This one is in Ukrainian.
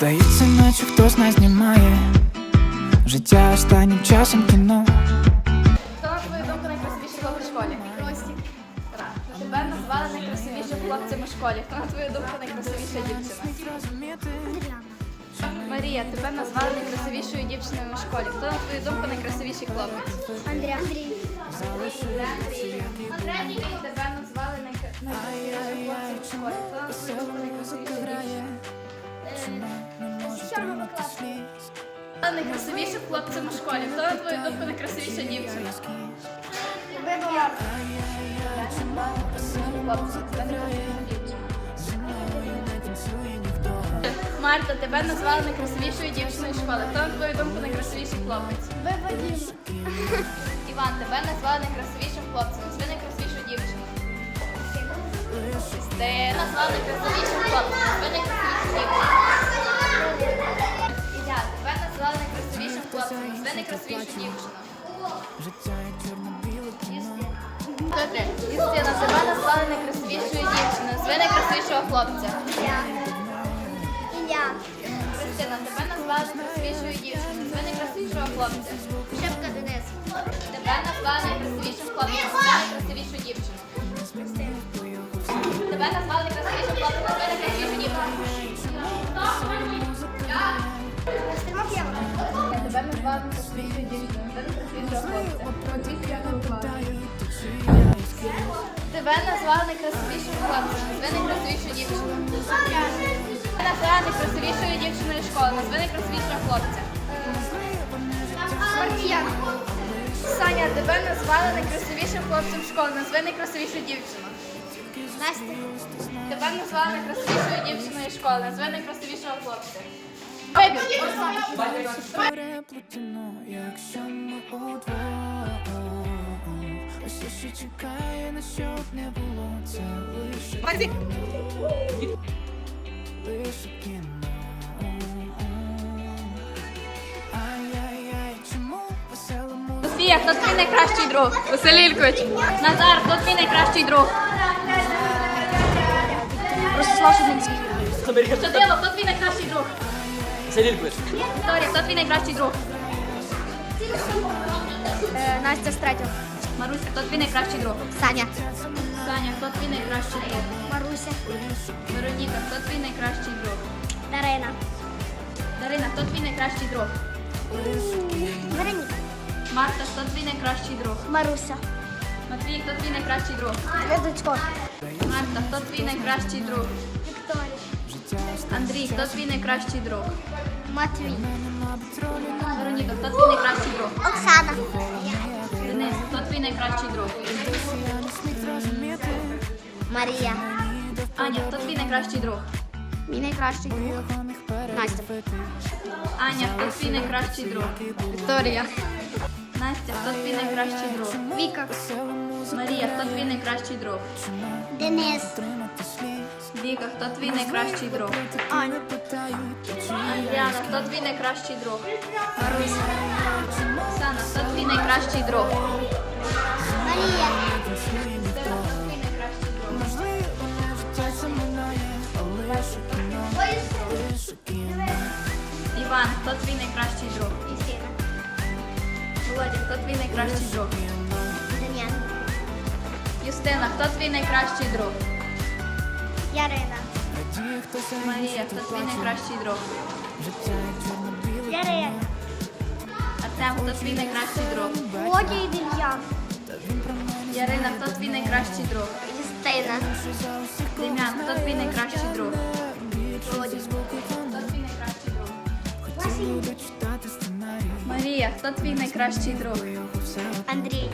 Здається, наче хтось нас знімає Життя останнім часом кіно Хто на твою думку найкрасивіший хлопець в школі? Тебе назвали найкрасивішим хлопцем у школі. Хто на твою думку найкрасивіша дівчина? Марія, тебе назвали найкрасивішою дівчиною у школі. Хто на твою думку найкрасивіший хлопець? Андрій. Андрій. Андрій, тебе назвали найкра- найкрасивішим хлопцем у школі. Хто на твою думку найкрасивіша дівчина? Хто найкрасивішим хлопцем у школі? Хто на твою думку найкрасивіша дівчина? Марта, тебе назвали найкрасивішою дівчиною школи. Хто на твою думку найкрасивіший хлопець? Іван, тебе назвали найкрасивішим хлопцем. Назви найкрасивішу дівчину. Ти назвали найкрасивішим хлопцем. Назви найкрасивішу дівчину. Хлопцем. Назви найкрасивішу дівчину. Хто ти? Юстина, тебе назвали найкрасивішою дівчиною. Назви найкрасивішого хлопця. Ілля. Христина, тебе назвали найкрасивішою дівчиною. Назви найкрасивішого хлопця. Шепка Денис. Тебе назвали найкрасивішим хлопцем. Назви найкрасивішу дівчину. Тебе назвали найкрасивішим Тебе назвали найкрасивішою дівчиною. Хлопцем. Назви найкрасивішу дівчину. Тебе назвали найкрасивішою дівчиною школи. Назви найкрасивішого хлопця. Марія. Саня, тебе назвали найкрасивішим хлопцем школи. Назви найкрасивішу дівчину. Настя. Тебе назвали найкрасивішою дівчиною школи. Назви найкрасивішого хлопця. Переплетено, якщо ми удвох Ось що чекає, на що не було Це лише лише кіно чому веселому Софія, хто твій найкращий друг? Василь. Назар, хто твій найкращий друг? Ростислав Шубинський. Щодило, хто твій найкращий друг? Селількович. Вікторія, хто твій найкращий друг? Е, Настя з третього. Маруся, хто твій найкращий друг? Саня. Саня, хто твій найкращий друг? Маруся. Вероніка, хто твій найкращий друг? Дарина. Дарина, хто твій найкращий друг? Вероніка. Марта, хто твій найкращий друг? Маруся. Матвій, хто твій найкращий друг? Звездочко. Марта, хто твій найкращий друг? Андрій, хто твій найкращий друг? Матвій. Вероніка, хто твій найкращий друг? Оксана. Денис, хто твій найкращий друг? Марія. Аня, хто твій найкращий друг? Мій найкращий. Настя. Аня, хто твій найкращий друг? Вікторія. Настя, хто твій найкращий друг? Віка. Марія, хто твій найкращий друг? Денис. Віка, хто твій найкращий друг? Аня. Андріана, хто твій найкращий друг? Маруся. Оксана, хто твій найкращий друг? Марія. Іван, хто твій найкращий друг? Євгена. Володя, хто твій найкращий друг? Дем'ян. Юстина, хто твій найкращий друг? Ярина. Марія, хто твій найкращий друг? Ярина. Артем, хто твій найкращий друг? Володя і Дем'ян. Ярина, хто твій найкращий друг? Юстина. Дем'ян, хто твій найкращий друг? Хто твій найкращий друг? сценарій Марія, хто твій найкращий друг? Андрій.